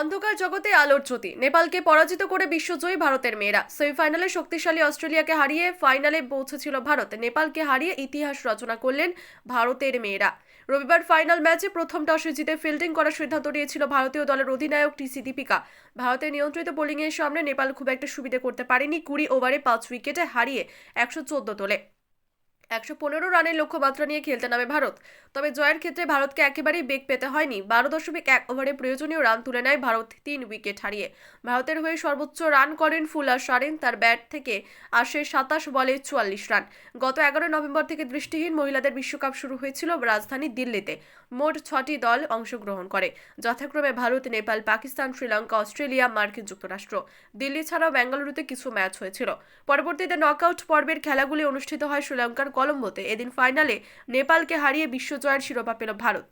অন্ধকার জগতে আলোর জ্যোতি। নেপালকে পরাজিত করে বিশ্বজয়ী ভারতের মেয়েরা। সেমিফাইনালে শক্তিশালী অস্ট্রেলিয়াকে হারিয়ে ফাইনালে পৌঁছেছিল ভারত। নেপালকে হারিয়ে ইতিহাস রচনা করলেন ভারতের মেয়েরা। রবিবার ফাইনাল ম্যাচে প্রথম টসে জিতে ফিল্ডিং করার সিদ্ধান্ত নিয়েছিল ভারতীয় দলের অধিনায়ক টিসি দীপিকা। ভারতের নিয়ন্ত্রিত বোলিংয়ের সামনে নেপাল খুব একটা সুবিধে করতে পারেনি কুড়ি ওভারে পাঁচ উইকেটে হারিয়ে একশো চোদ্দ তোলে। একশো পনেরো রানের লক্ষ্যমাত্রা নিয়ে খেলতে নামে ভারত। তবে জয়ের ক্ষেত্রে ভারতকে একেবারেই বেগ পেতে হয়নি। বারো দশমিক এক ওভারে প্রয়োজনীয় রান তুলে নেয় ভারত তিন উইকেট হারিয়ে। ভারতের হয়ে সর্বোচ্চ রান করেন ফুলা সারেন। তার ব্যাট থেকে আসে সাতাশ বলে চুয়াল্লিশ রান। গত এগারো নভেম্বর থেকে দৃষ্টিহীন মহিলাদের বিশ্বকাপ শুরু হয়েছিল রাজধানী দিল্লিতে। মোট ছটি দল অংশগ্রহণ করে। যথাক্রমে ভারত, নেপাল, পাকিস্তান, শ্রীলঙ্কা, অস্ট্রেলিয়া, মার্কিন যুক্তরাষ্ট্র। দিল্লি ছাড়াও বেঙ্গালুরুতে কিছু ম্যাচ হয়েছিল। পরবর্তীতে নকআউট পর্বের খেলাগুলি অনুষ্ঠিত হয় শ্রীলঙ্কার কলম্বোতে এদিন ফাইনালে নেপালকে হারিয়ে বিশ্বজয়ের শিরোপা পেল ভারত।